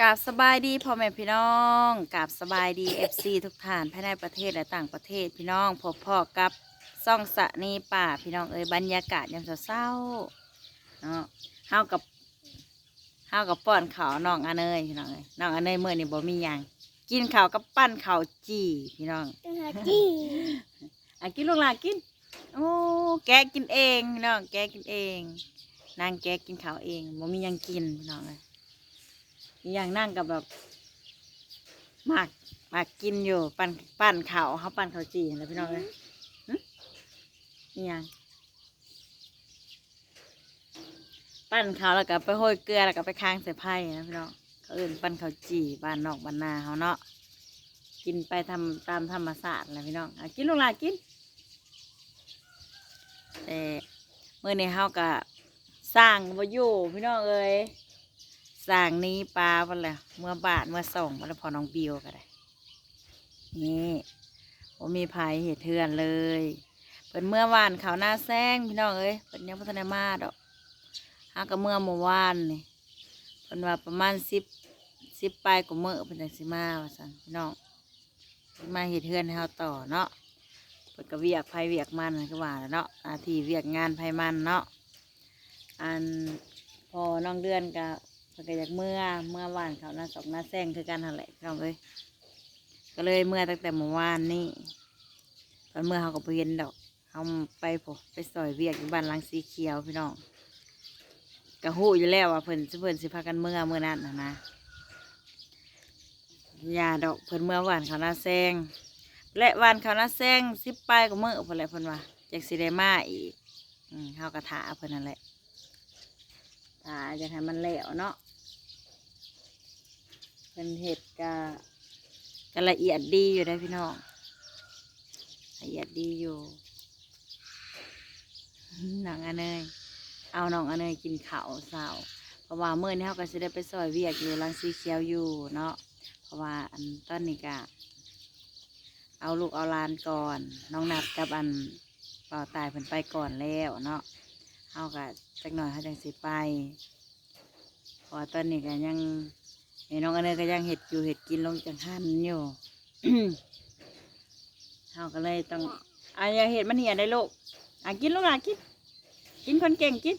กาบสบายดีพ่อแม่พี่น้องกาบสบายดีเอฟซีทุกท่านภายในประเทศและต่างประเทศพี่น้องพบพ่อกับซ่องสะนีป่าพี่น้องเอ้ยบรรยากาศยามเศร้าเนาะเฮากับเฮากับป้อนข้าวน้องอเนยพี่น้องเอ้ยน้องอเนยเมื่อนี่บ่มีหยังกินข้าวกับปั้นข้าวจี่พี่น้องจีอะกินลูกหลานกินโอ้แกกินเองน้องแกกินเองนางแกกินข้าวเองบ่มีหยังกินพี่น้องเลย อย่างนั่งกับแบบหมากหมากกินอยู่ ปั้นปั้นข้าวเขาปั้นข้าวจีนะพี่น้องเลยหึมีหยังปั้นข้าวแล้วก็ไปโห้อยเกลือแล้วก็ไปค้างใส่ไผ่นะพี่น้องเขาเอื่นปั้นข้าวจีบ้านนอกบ้านนาเขาเนาะกินไปทำตามธรรมศาสตร์แหละพี่น้องอะกินลูกหลานกินแต่เมื่อนี้เฮาก็สร้างมาอยู่พี่น้องเอ้ย สร้างนี้ปลาไปแล้วเมื่อบาทเมื่อส่งมาแล้วพอน้องบิวก็ได้ นี่ผมมีภัยเหตุเทือนเลยเป็นเมื่อวานเขาหน้าแซงพี่น้องเอ้ยเป็นยังพัฒนามาดอกหากับเมื่อเมื่อวานนี่เป็นว่าประมาณสิบสิบปลายกว่าเมื่อเป็นจังสิมาว่าสันพี่น้องมาเหตุเทือนให้เราต่อเนาะเปิดกระเวียกไผเวียกมันก็ว่าแล้วเนาะหน้าทีเวียกงานไผมันเนาะอันพอน้องเดือนก็ เพิ่นก็อยากเมื่อเมื่อวานเขาหน้าสองหน้าแซงคือกันหั่นแหละพี่น้องเอ้ยก็เลยเมื่อตั้งแต่เมื่อวานนี่ตอนเมื่อเขาก็บ่เห็นดอกเขาไปพอไปซอยเวียกอยู่บ้านหลังสีเขียวพี่น้องก็ฮู้อยู่แล้วว่าเพิ่นสิเพิ่นสิพากันเมื่อเมื่อนั้นนะนะยาดอกเพิ่นเมื่อวานเขาหน้าแซงและวันเขานะแซงสิบปลายก็เมื่อเพิ่นแหละเพิ่นว่าจากสิได้มาอีกอืมเฮากระถาเพิ่นนั่นแหละถาจะให้มันแล้วเนาะ เพิ่นเห็ดกะกะละเอียดดีอยู่ได้พี่น้องละเอียดดีอยู่น้องอันเนยเอาน้องอันเนยกินข้าวเสาเพราะว่าเมื่อนี้เฮาก็สิได้ไปซอยเวียกอยู่รังสีเขียวอยู่เนาะเพราะว่าอันตอนนี้กะเอาลูกเอาลานก่อน น้องนัดกับอันเป่าตายเพิ่นไปก่อนแล้วเนาะเฮาก็จักหน่อยเขาจังสิไปพอตอนนี้ก็ยัง ไอ้น้องอันเนยก็ยังเห็ดอยู่เห็ดกินลงจังหันอยู่เฮาก็เลยต้องอะอย่าเห็ดมันเหี่ยได้ลูกอะกินลูกหลานกิน กินคนเก่งกิน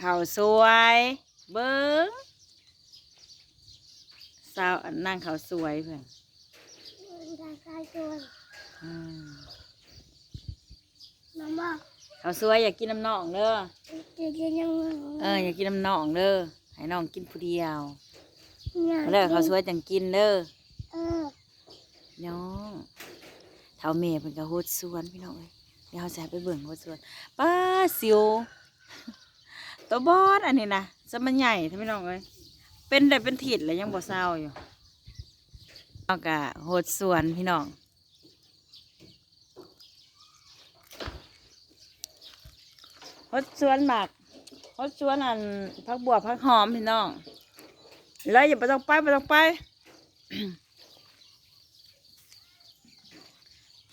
ข้าวสวย เบิ้งสาวอันนั่งข้าวสวยเพื่อนตาคายตัวอืมน้ำบอกเขาวสวยอยากกินน้ำน่องเด้อจะจะยังเอออยากกินน้ำน่องเด้อ ให้น้องกินผู้เดียวอยากมาเด้อเขาวสวยจังกินเด้อเออน้องเท่าเมย์เป็นกระโฮดสวนพี่น้องเอ้ยเดี๋ยวเขาจะไปเบิ่งโฮดสวนป้าสิวตัวบอสอันนี้นะจะมันใหญ่ท่านพี่น้องเอ้ยเป็นได้เป็นถิดแล้วยังบ่เศร้าอยู่เอากะโฮดสวนพี่น้องฮดสวนหมัก ฮดสวนอันพักบัวพักหอมพี่น้อง แล้วอย่าไปต้องไปไปต้องไป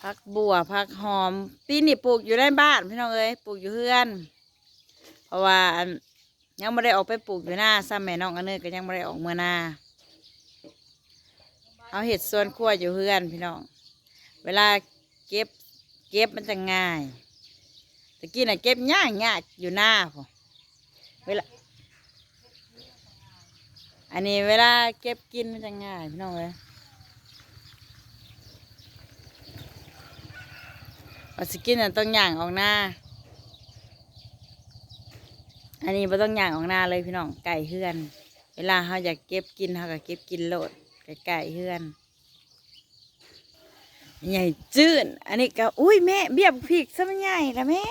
พักบัวพักหอม ปีนี้ปลูกอยู่ในบ้านพี่น้องเอ้ยปลูกอยู่เฮือน เพราะว่ายังไม่ได้ออกไปปลูกอยู่หน้าซ้ำแม่น้องอันเนยก็ยังไม่ได้ออกเมื่อหน้าเอาเห็ดส่วนครัวอยู่เฮือนพี่น้อง เวลาเก็บเก็บมันจะง่ายตะกี้น่ะเก็บยากยากอยู่หน้าพอ เวลา อันนี้เวลาเก็บกินมันจะง่ายพี่น้องเลยเอาสกินน่ะต้องย่างออกหน้า อันนี้ไม่ต้องย่างออกหน้าเลยพี่น้องไก่เฮือน เวลาเขาอยากเก็บกินเขาก็เก็บกินโลดไก่เฮือนใหญ่จืดอันนี้ก็อุ้ยแม่เบียบพริกซะมันใหญ่ละแม่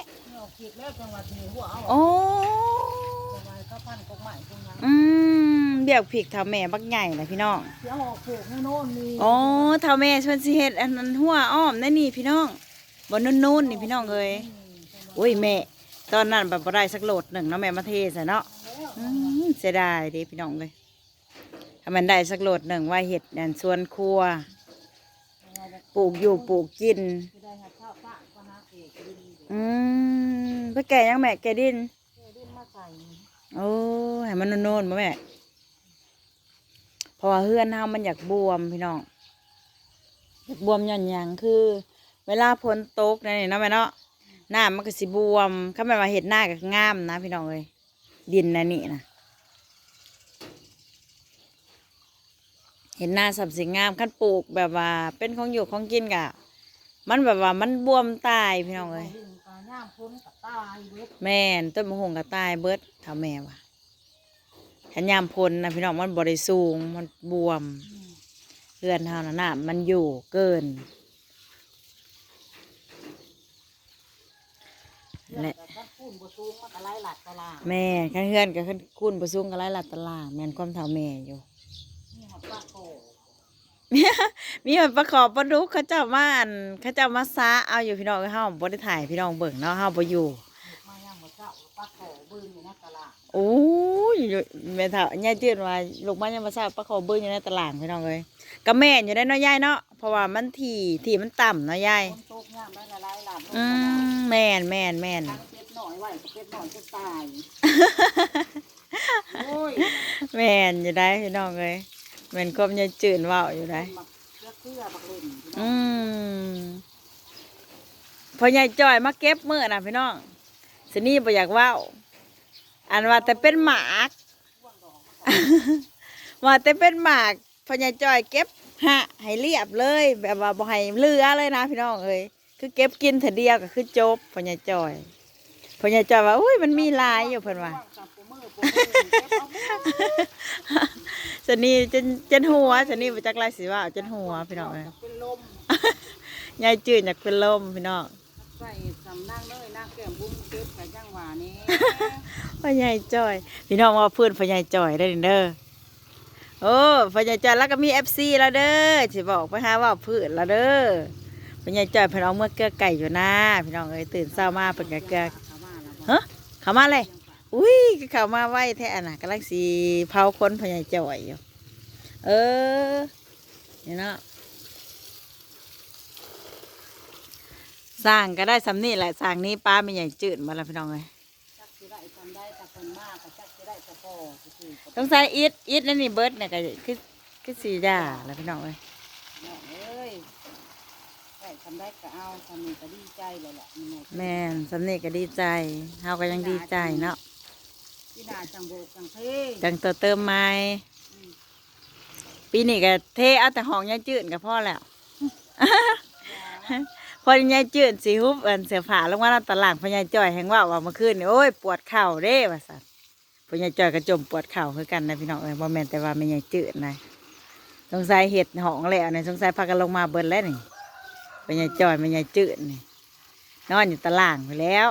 ผิดแล้วจังหวัดนี้หัวเอาโอ้จังหวัดข้าวพันธุ์กงใหม่กงนั้นอืมเบียบพริกเท่าแม่บักใหญ่ละพี่น้องเสียหอกปลูกโน่นมีโอ้เท่าแม่ชวนสิเฮ็ดอันนั้นหัวอ้อมนั่นนี่พี่น้องบนนุ่นๆนี่พี่น้องเอ้ยโอ้ยแม่ ตอนนั้นแบบบ่ได้สักโหลดหนึ่งเนาะแม่มาเทใส่เนาะอืมเสียดายเดิพี่น้องเลยถ้ามันได้สักโหลดหนึ่งว่าเห็ดนั่นสวนครัว ปลูกอยู่ปลูกกินจะได้หัดข้าวป้าก็หาเอกดินอืมไปแก่ยังแม่แก่ดินดินมาใส่ โอ้ให้มันโน่นๆบ่แม่เพราะว่าเฮือนเฮามันอยากบวมพี่น้องอยากบวมย่อนยังคือ เวลาฝนตกนั่นนี่เนาะแม่เนาะหน้ามันก็สิบวมถ้าแม่นว่าเห็ดหน้าก็งามนะพี่น้องเอ้ยดินนะนี่นะเห็นหน้าสับสิงามขั้นปลูกแบบว่าเป็นของอยู่ของกินกะ มันแบบว่ามันบวมตายพี่น้องเอ้ยดินกาย่ามพ้นกับตายเบิดแม่นต้นมะฮงก็ตายเบิดเท่าแม่ว่ะขันยามพลนะพี่น้องมันบริสูงมันบวมเรือนเท่านั้นน่ะมันอยู่เกินและและถ้าพูนบ่สูงมันก็ไล่หลัดตลาดแม่ขันเฮือนกับขันคุ้นประสูงกับไรลัดตลาดแม่นความเท่าแม่อยู่ นี่หอดปลาโตมีมันประกอบประดุกเขาเจ้ามาอันเขาเจ้ามาซาเอาอยู่พี่น้องเฮาบ่ได้ถ่ายพี่น้องเบิ่งเนาะเฮาบ่อยู่มาย่างบ่เจ้าปลาโตบึ้งอยู่ในตลาดโอ้ยอยู่แม่เฒ่าย่าจืดว่าลูกมันยังมาทราบปลาขอเบิ้งอยู่ในตลาดพี่น้องเลยก็แม่นอยู่ได้เนาะยายเนาะเพราะว่ามันที่ที่มันต่ำเนาะยายคนตกย่ามได้ละลายหลัดอืมแม่นแม่นแม่นทั้งเป็ดหน่อยไหวกับเป็ดหน่อยจะตายโอ้ยแม่นอยู่ได้พี่น้องเลย แม่นความยายจืดเว้าอยู่ได้มักเลือกเสื้อบักเล่นพี่น้อืองมพอยายจ่อยมาเก็บมื้อน่ะพี่น้องสนี่บ่อยากเว้าอันว่าแต่เป็นหมากว่าแต่เป็นหมากพอยายจ่อยเก็บฮะให้เรียบเลย แบบว่าบ่ให้เหลือเลยนะพี่น้องเอ้ยคือเก็บกินเถอเดียวก็คือจบพอยายจ่อยพอยายจ่อยว่าอุ้ยมันมีหลายอยู่เพิ่นว่า สนี่จนจนหัวสนี่บ่จักไรสิว่าจนหัวพี่น้องเอ้ยเป็นลมยายจืดอยากเป็นลมพี่น้องใส่สำนั่งเลยนั่งแก้มบุ้มเก็บกับย่างหวานี้พ่อใหญ่จ่อย พี่น้องว่าเพื่อนพ่อใหญ่จ่อยได้อเด้อโอ้พ่อใหญ่จ่อยแล้วก็มีเอฟซีแล้วเด้อสิบอกไปหาว่าเพื่อนแล้วเด้อพ่อใหญ่จ่อยเพิ่นเอาเมื่อเกลือไก่อยู่นะพี่น้องเอ้ยตื่นเช้ามาเพิ่นก็เกลือขามาแล้วฮะเข้ามาเลย อุ้ยก็เข้ามาไว้แท้น่ะกำลังสิเผาคนพ่อใหญ่จ่อยอยู่ เออนี่เนาะสร้างก็ได้สำนี่แหละสร้างนี้ป้าไม่ใหญ่จืดมาแล้วพี่น้องเอ้ยจักสิได้ทำได้แต่คนมากกับจักสิได้แต่พอคือๆต้องใส่อีทอีทนั่นนี่เบิร์ดเนี่ยก็คือคือสีดาแล้วพี่น้องเอ้ยน้องเอ้ยได้ทำได้ก็เอาทำนี่ก็ดีใจเลยแหละมันไงแม่นสำเนียก็ดีใจเฮาก็ยังดีใจเนาะ พี่นาจังโบกจังเทจังเติมเติมไม้ปีนี้ก็เทเอาแต่ห้องยายจืดกับพ่อแล้วพอยายจืดสีฮุบอันเสียผาลงมาในตลาดพอยายจ่อยแหงว่าว่าเมื่อคืนนี่โอ้ยปวดเข่าเด้ว่าสัตว์พอยายจ่อยก็จมปวดเข่าคือกันนะพี่น้องเอ้ยบ่แม่นแต่ว่าไม่ยายจืดนะสงสัยเห็ดห้องแล้วนี่สงสัยพากันลงมาเบิดแล้วนี่พอยายจ่อยไม่ยายจืดนี่นอนอยู่ตารางไปแล้ว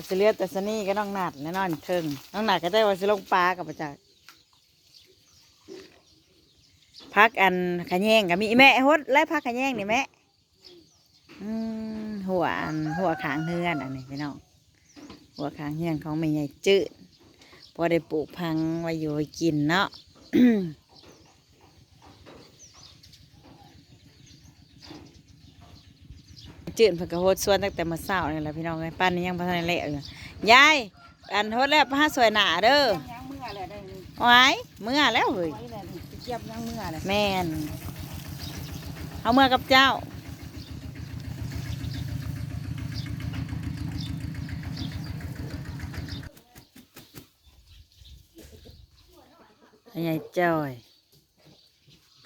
ก็สิเลือดแต่สนี่ก็น้องหนัดแน่นอนเทิงน้องหนัดก็ได้ว่าสิลงปลากับประจักษ์พักอันขะแยงกับมีแม่ฮดไล่พักขะแยงนี่แม่หัวอันหัวขางเฮือนอันนี้พี่น้องหัวขางเฮือนของแม่ใหญ่จืดพอได้ปลูกพังไว้อยู่กินเนาะ จืดเพิ่นก็โฮดส่วนตั้งแต่มื้อเช้านี่แหละพี่น้องเอ้ยป้านนี้ยังบ่ทันได้เละอยู่ยายอันโฮดแล้วพาสวยหน้าเด้อยังเมื่อแหละได้นี่ไว้เมื่อแล้วเฮ้ยไว้แหละนี่ไปเจียบยังเมื่อแหละแม่นเอาเมื่อกับเจ้า ให้ยายจ้อย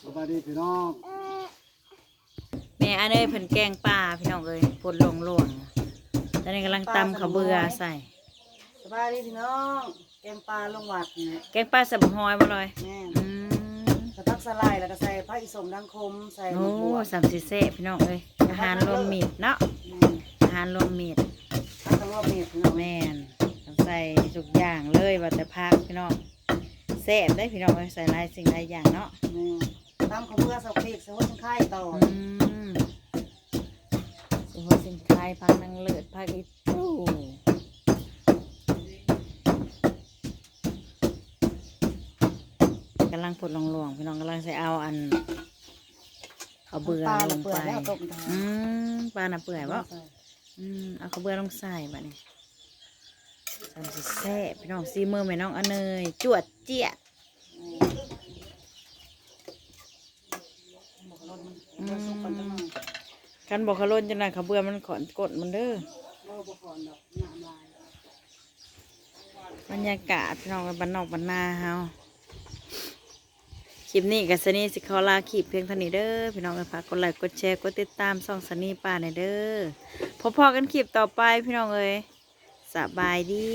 สวัสดีพี่น้องแม่ อันเอ้ยเพิ่นแกงปลาพี่น้องเอ้ยปวดหลวงหลวงตอนนี้กำลังตำข้าวเบื่อใส่ สบายดีพี่น้อง แกงปลาลงวัดนี่แกงปลาใส่บกฮอยมาเลยแม่อืมกระทักสลายแล้วก็ใส่ผ้าอิสมดังคมใส่โอ้มะกรูดสามสิเซ่พี่น้องเอ้ยอาหารรวมมีดเนาะแม่อาหารรวมมีดถ้ากระรวบมีดพี่น้องแม่นต้องใส่ทุกอย่างเลยว่าแต่พักพี่น้องแซ่บได้พี่น้องเอ้ยใส่หลายสิ่งหลายอย่างเนาะแม่ตามข้าวเบื่อสักพริกสวัสดิ์ไข่ต่ออืม สิหัวสินคายพักนังเลิศพักอีตู้กำลังผดลองหลวงพี่น้องกำลังใส่เอาอันเขาเบื่อปลือไปยล้วต้มทานอืมปลาหนาเปื่อยบ่อืมเอาเขาเบื่อลงใส่บะนี่ทำสิแซ่บพี่น้องซีมือแม่น้องอเนยจวดเจี๊ยดบอกรถมั กันบอกเขาล้นจังไดเขาเบื่อมันขอนกดมันเด้อบรรยากาศพี่น้องกันบ้านนอกบ้านนาเฮาคลิปนี้กับสนีสิขอลาคลิปเพียงเท่านี้เด้อพี่น้องกันฝากกดไลค์กดแชร์กดติดตามส่องสนีป่าในอยเด้อพบพอกันคลิปต่อไปพี่น้องเอ้ยสบายดี